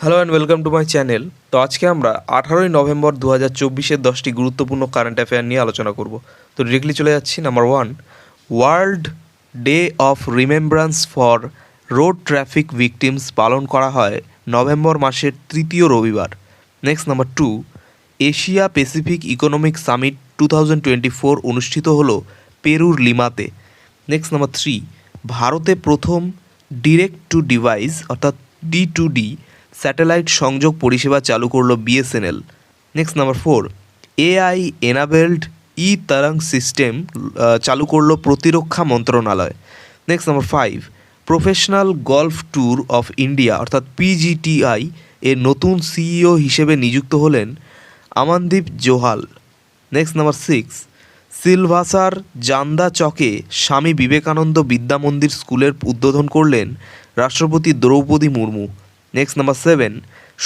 Hello and welcome to my channel তো আজকে আমরা আঠারোই নভেম্বর দু হাজার চব্বিশের দশটি গুরুত্বপূর্ণ কারেন্ট অ্যাফেয়ার নিয়ে আলোচনা করব। তো ডিরেক্টলি চলে যাচ্ছি number one world day of remembrance for road traffic victims পালন করা হয় নভেম্বর মাসের তৃতীয় রবিবার। Next number two Asia Pacific economic summit two thousand twenty four অনুষ্ঠিত হলো পেরুর লিমাতে। নেক্সট নাম্বার থ্রি ভারতে প্রথম ডিরেক্ট টু ডিভাইস অর্থাৎ ডি টু ডি স্যাটেলাইট সংযোগ পরিষেবা চালু করল BSNL. Next number four AI enabled e Tarang system চালু করল প্রতিরক্ষা মন্ত্রণালয়। Next number five professional golf tour of India অর্থাৎ পিজিটিআই এর নতুন সিইও হিসেবে নিযুক্ত হলেন Amandeep Johal. Next number six সিলভাসার জান্দা চকে স্বামী বিবেকানন্দ বিদ্যা মন্দির স্কুলের উদ্বোধন করলেন রাষ্ট্রপতি Droupadi Murmu. Next number seven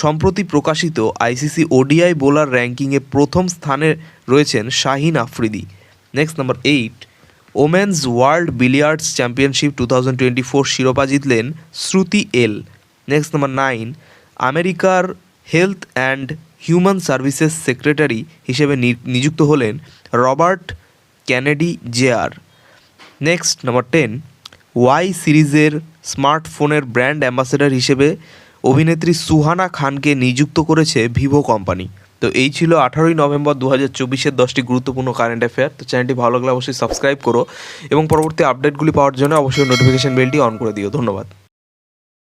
সম্প্রতি প্রকাশিত আইসিসি ওডিআই বোলার র্যাঙ্কিংয়ে প্রথম স্থানে রয়েছেন Shaheen Afridi. Next number eight women's world billiards championship two thousand twenty four শিরোপা জিতলেন Shruti L. Next number nine আমেরিকার health and human services secretary হিসেবে নিযুক্ত হলেন Robert Kennedy junior next number ten Y সিরিজের স্মার্টফোনের ব্র্যান্ড অ্যাম্বাসেডর হিসেবে অভিনেত্রী সুহানা খানকে নিযুক্ত করেছে ভিভো কোম্পানি। তো এই ছিল আঠারোই নভেম্বর দু হাজার চব্বিশের দশটি গুরুত্বপূর্ণ কারেন্ট অ্যাফেয়ার তো চ্যানেলটি ভালো লাগলে অবশ্যই সাবস্ক্রাইব করো এবং পরবর্তী আপডেটগুলি পাওয়ার জন্য অবশ্যই নোটিফিকেশন বেলটি অন করে দিও। ধন্যবাদ।